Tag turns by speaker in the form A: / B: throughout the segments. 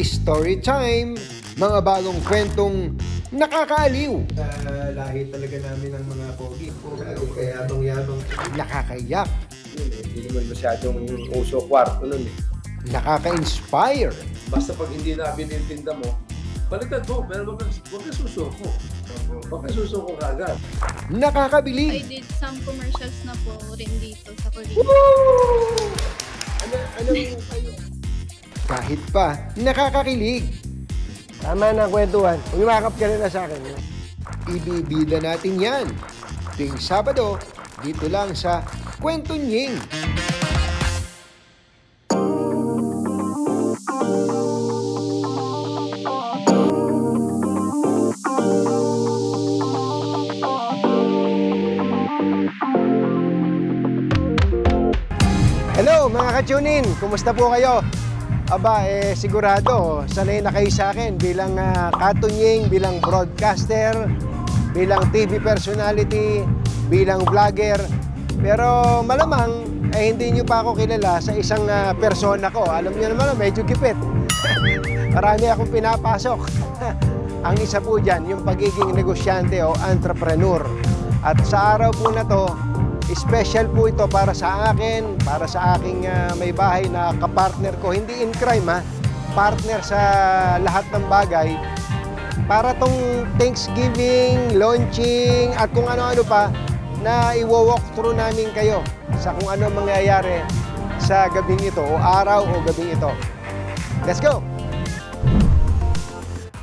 A: Story time! Mga bagong kwentong nakakaaliw,
B: Sa lahi talaga namin ng mga pogi. Kaya yabang-yabang.
A: nakakayak,
B: Hindi naman masyadong uso kwarto nun eh.
A: nakaka-inspire,
C: Basta pag hindi na binintinda mo, baliktad mo, pero wag kang, wag kang susuko. Wag kang susuko kagad.
D: I
A: nakakabilib,
D: did some commercials na po rin dito sa Korea.
B: Ano, anong kayo?
A: Kahit pa nakakakilig.
B: Tama na kwentuhan. Umimakap ka na sa akin.
A: Ibibida natin yan. Tuwing Sabado, dito lang sa Kwento Nying.
B: Hello mga ka-tune-in! Kumusta po kayo? Aba, eh sigurado, sanay na kayo sa akin bilang uh, katunying, bilang broadcaster, bilang TV personality, bilang vlogger. Pero malamang, eh hindi nyo pa ako kilala sa isang ah, persona ko. Alam niyo naman, medyo gipit. Marami akong pinapasok. Ang isa po dyan, yung pagiging negosyante o entrepreneur. At sa araw po na to, special po ito para sa akin, para sa aking ah, may bahay na kapartner ko. Hindi in crime ha, partner sa lahat ng bagay. Para tong Thanksgiving, launching, at kung ano-ano pa, na i-walk through namin kayo sa kung ano mangyayari sa gabing ito, o araw o gabing ito. Let's go!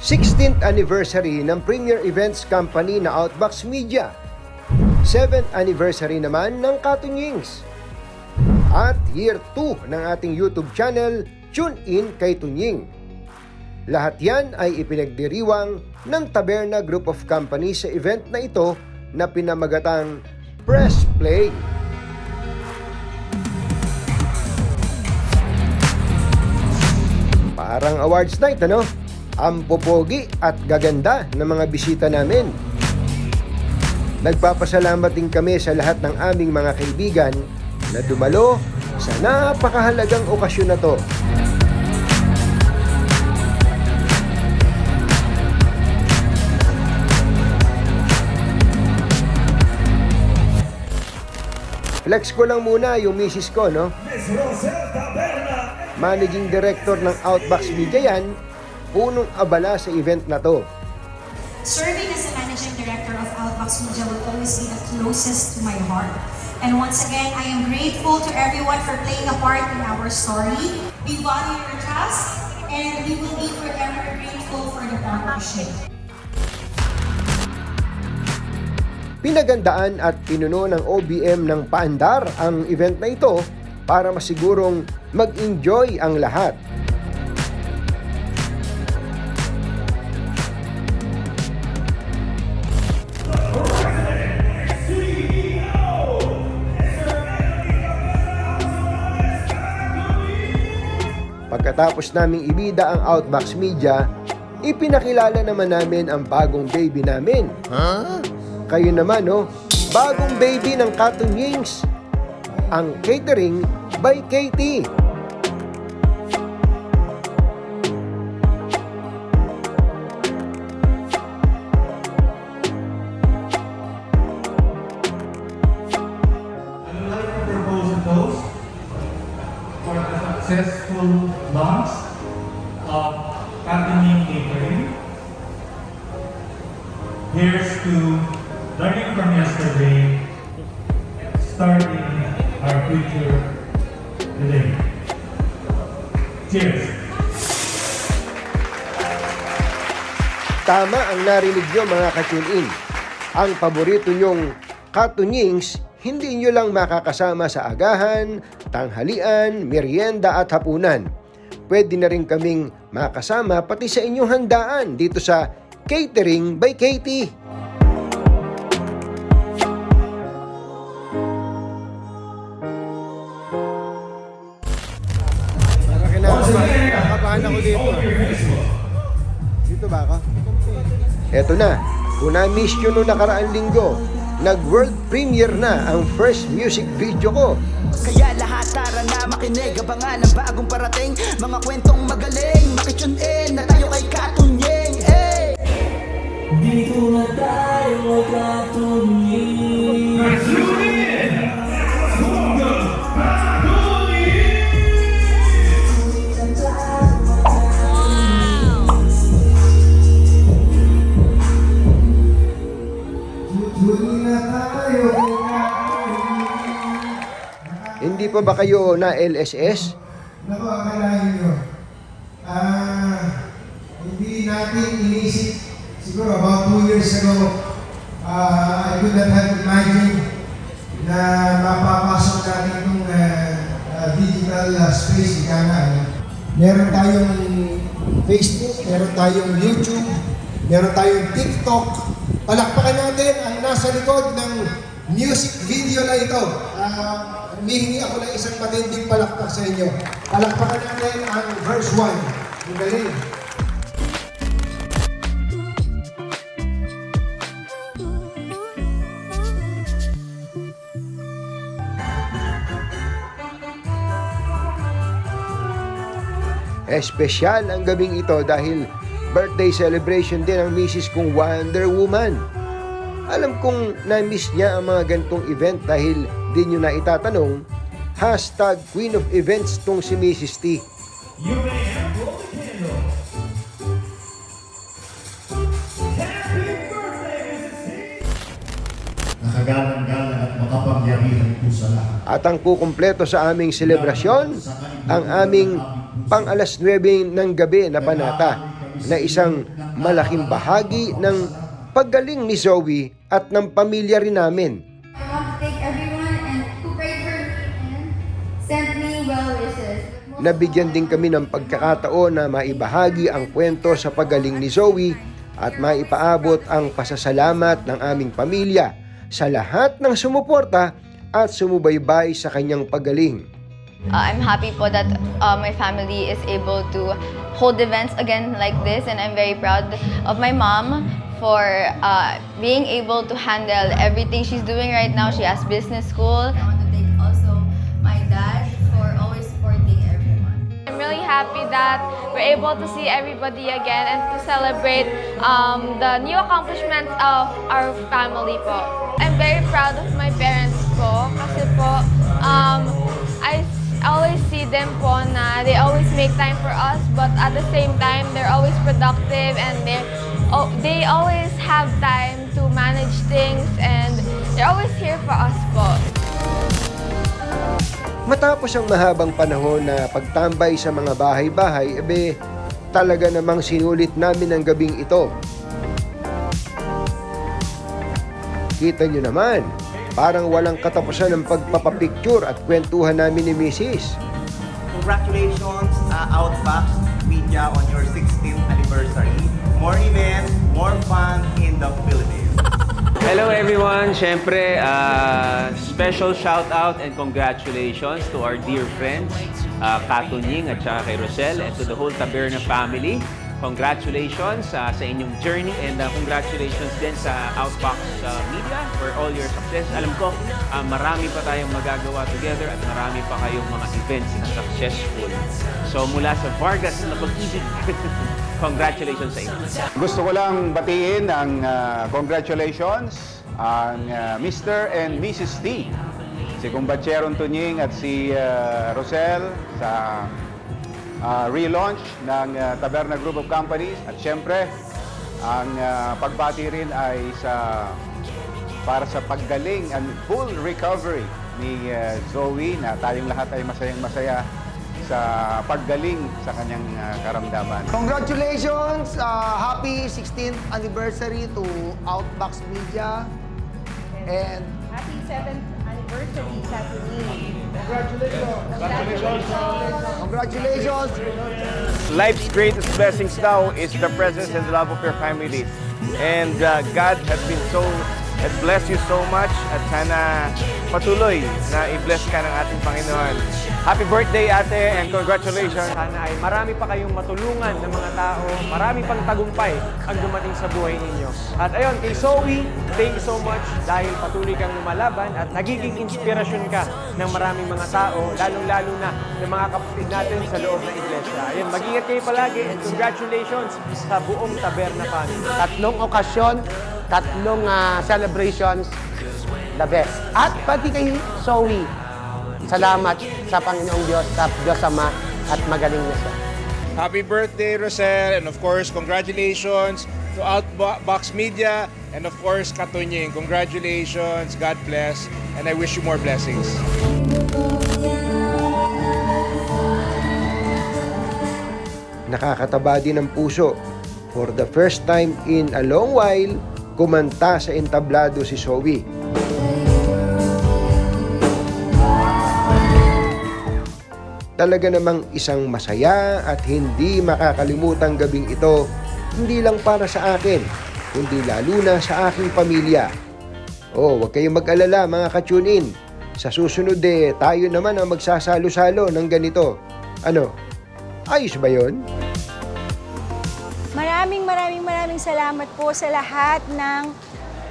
A: 16th anniversary ng premier events company na Outbox Media. 7th anniversary naman ng Katunyings. At year 2 ng ating YouTube channel, Tune In kay Tunying. Lahat yan ay ipinagdiriwang ng Taberna Group of Companies sa event na ito na pinamagatang Press Play. Parang awards night, ano? Ang popogi at gaganda ng mga bisita namin. Nagpapasalamat din kami sa lahat ng aming mga kaibigan na dumalo sa napakahalagang okasyon na to. Flex ko lang muna yung misis ko, no? Managing Director ng Outbox Media yan, punong abala sa event na to.
E: Serving Media will always be the closest to my heart. And once again, I am grateful to everyone for playing a part in our story. We value your trust, and we will be forever grateful for the partnership.
A: Pinagandaan at pinuno ng OBM ng paandar ang event na ito para masigurong mag-enjoy ang lahat. Pagkatapos naming ibida ang Outbox Media, ipinakilala naman namin ang bagong baby namin. Kayo naman, no? Bagong baby ng Cartoon Wings. Ang catering by Katie. Tama ang narinig nyo mga ka-tune-in. Ang paborito nyong katunings, hindi nyo lang makakasama sa agahan, tanghalian, merienda at hapunan. Pwede na rin kaming makasama pati sa inyong handaan dito sa Catering by Katie.
B: Kinakabahan ako. Dito ba ako?
A: Eto na, kung na-miss nyo nung nakaraang linggo, nag-world premiere na ang first music video ko.
F: Kaya lahat tara na makinig. Abangan ang bagong parating. Mga kwentong magaling.
G: Pakitune in na tayo kay Katunyeng. Eh
A: Hindi pa ba kayo na LSS?
B: Naku, akalain nyo. Ah, hindi natin inisip, siguro about two years ago, ah, I could not have imagined na mapapasok natin itong ah, ah, digital ah, space, ika nga. Meron tayong Facebook, meron tayong YouTube, meron tayong TikTok. Palakpakan natin ang nasa likod ng music video na ito. Ah, Humihingi ako ng isang matinding palakpak sa inyo. Palakpakan natin ang verse 1. Ang galing.
A: Espesyal ang gabing ito dahil birthday celebration din ang misis kong Wonder Woman. Alam kong na-miss niya ang mga gantong event dahil di nyo na itatanong, hashtag Queen of Events tong si Mrs. T.
H: nakagalang-galang at makapangyarihan po sa lahat.
A: At ang kukumpleto sa aming selebrasyon, ang aming pang alas 9 ng gabi na panata na isang malaking bahagi ng paggaling ni Zoe at ng pamilya rin namin. Nabigyan din kami ng pagkakataon na maibahagi ang kwento sa pagaling ni Zoe at maipaabot ang pasasalamat ng aming pamilya sa lahat ng sumuporta at sumubaybay sa kanyang pagaling.
I: Uh, I'm happy po that uh, my family is able to hold events again like this and I'm very proud of my mom for uh, being able to handle everything she's doing right now. She has business school.
J: Happy that we're able to see everybody again and to celebrate um, the new accomplishments of our family po. I'm very proud of my parents po kasi po um, I always see them po na they always make time for us but at the same time they're always productive and they oh, they always have time to manage
A: Matapos ang mahabang panahon na pagtambay sa mga bahay-bahay, ebe talaga namang sinulit namin ang gabing ito. Kita nyo naman, parang walang katapusan ng pagpapapicture at kwentuhan namin ni Mrs.
K: Congratulations, uh, Outback Media on your 16th anniversary.
L: Everyone! Siyempre, uh, special shout out and congratulations to our dear friends, uh, Katunying at saka kay Rosel and to the whole Taberna family. Congratulations uh, sa inyong journey and uh, congratulations din sa Outbox uh, Media for all your success. Alam ko, uh, marami pa tayong magagawa together at marami pa kayong mga events na successful. So mula sa Vargas na pag-ibig, congratulations sa inyo.
M: Gusto ko lang batiin ang ah, congratulations ang ah, Mr. and Mrs. T. Si Kumbatseron Tunying at si ah, Rosel sa ah, relaunch ng ah, Taberna Group of Companies. At syempre, ang ah, pagbati rin ay sa para sa paggaling and full recovery ni ah, Zoe na tayong lahat ay masayang masaya sa paggaling sa kanyang ah, karamdaman.
G: Congratulations! uh, happy 16th anniversary to Outbox Media and
N: Happy 7th anniversary, Katunying.
G: congratulations!
L: Life's greatest blessings now is the presence and love of your family. And uh, God has been so
K: God bless you so much at sana patuloy na i-bless ka ng ating Panginoon. Happy birthday ate and congratulations.
M: Sana ay marami pa kayong matulungan ng mga tao, marami pang tagumpay ang dumating sa buhay ninyo. At ayun, kay Zoe, thank you so much dahil patuloy kang lumalaban at nagiging inspirasyon ka ng maraming mga tao, lalong-lalo na ng mga kapatid natin sa loob ng iglesia. Ayun, mag-ingat kayo palagi and congratulations sa buong Taberna family.
G: Tatlong okasyon, tatlong ah, celebrations, the best. At pati kay Zoe, salamat sa Panginoong Diyos, sa Diyos Ama, at magaling na siya.
K: Happy birthday, Rosel, and of course, congratulations to Outbox Media, and of course, Katunying. Congratulations, God bless, and I wish you more blessings.
A: Nakakataba din ng puso. For the first time in a long while, kumanta sa entablado si Zoe. Talaga namang isang masaya at hindi makakalimutang gabing ito, hindi lang para sa akin, kundi lalo na sa aking pamilya. Oh, huwag kayong mag-alala mga ka-tune-in. Sa susunod eh, tayo naman ang magsasalo-salo ng ganito. Ano? Ayos ba yon?
E: Maraming maraming maraming salamat po sa lahat ng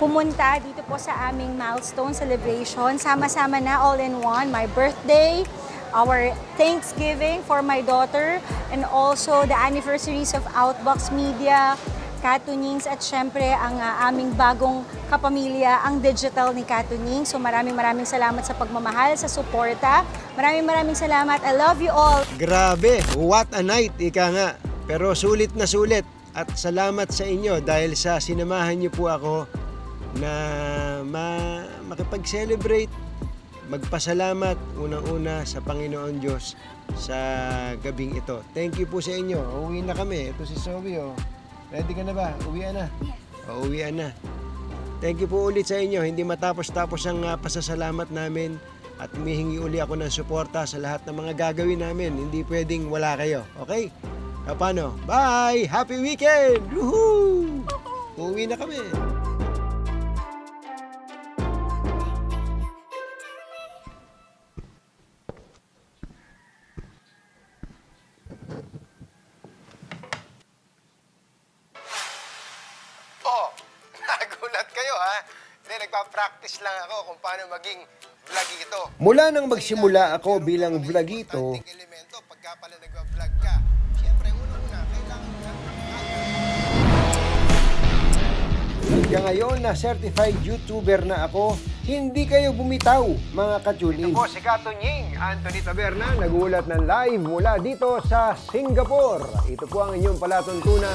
E: pumunta dito po sa aming milestone celebration. Sama-sama na all in one, my birthday, our Thanksgiving for my daughter, and also the anniversaries of Outbox Media, Katunings, at syempre ang ah, aming bagong kapamilya, ang digital ni Katuning. So maraming maraming salamat sa pagmamahal, sa suporta. Maraming maraming salamat. I love you all.
M: Grabe, what a night, ika nga. Pero sulit na sulit. At salamat sa inyo dahil sa sinamahan niyo po ako na ma makipag-celebrate, magpasalamat unang-una sa Panginoon Diyos sa gabing ito. Thank you po sa inyo. Uuwi na kami. Ito si Zoe, oh. Ready ka na ba? Uwian na? O, uwian na. Thank you po ulit sa inyo. Hindi matapos-tapos ang ah, pasasalamat namin at humihingi uli ako ng suporta sa lahat ng mga gagawin namin. Hindi pwedeng wala kayo. Okay? Paano? Bye! Happy weekend! Woohoo! Uuwi na kami.
A: Nagulat kayo ha? Hindi, nagpa-practice lang ako kung paano maging vlogito. Mula nang magsimula ako bilang vlogito, elemento, pagka pala nagwa-vlog ka, syempre, unang-una, kailangan mo ng Hanggang ngayon na certified YouTuber na ako, hindi kayo bumitaw, mga katulin. Ito po si Kato Nying, Anthony Taberna, nagulat ng live mula dito sa Singapore. Ito po ang inyong palatuntunan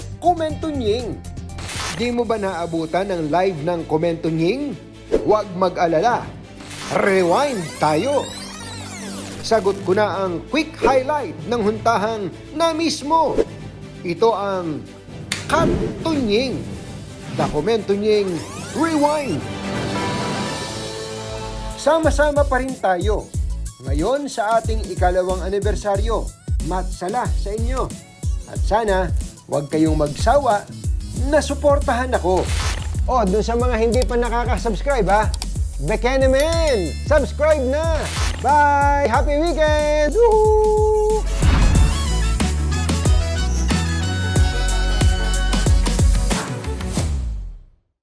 A: Komentunying. Di mo ba naabutan ng live ng Komentunying? Huwag mag-alala. Rewind tayo. Sagot ko na ang quick highlight ng huntahang na mismo. Ito ang Kantunying. The Komentunying Rewind. Sama-sama pa rin tayo. Ngayon sa ating ikalawang anibersaryo. Matsala sa inyo. At sana, huwag kayong magsawa na suportahan ako.
M: Oh, dun sa mga hindi pa nakaka-subscribe ha, Bekenemen! Subscribe na! Bye! Happy weekend! Woohoo!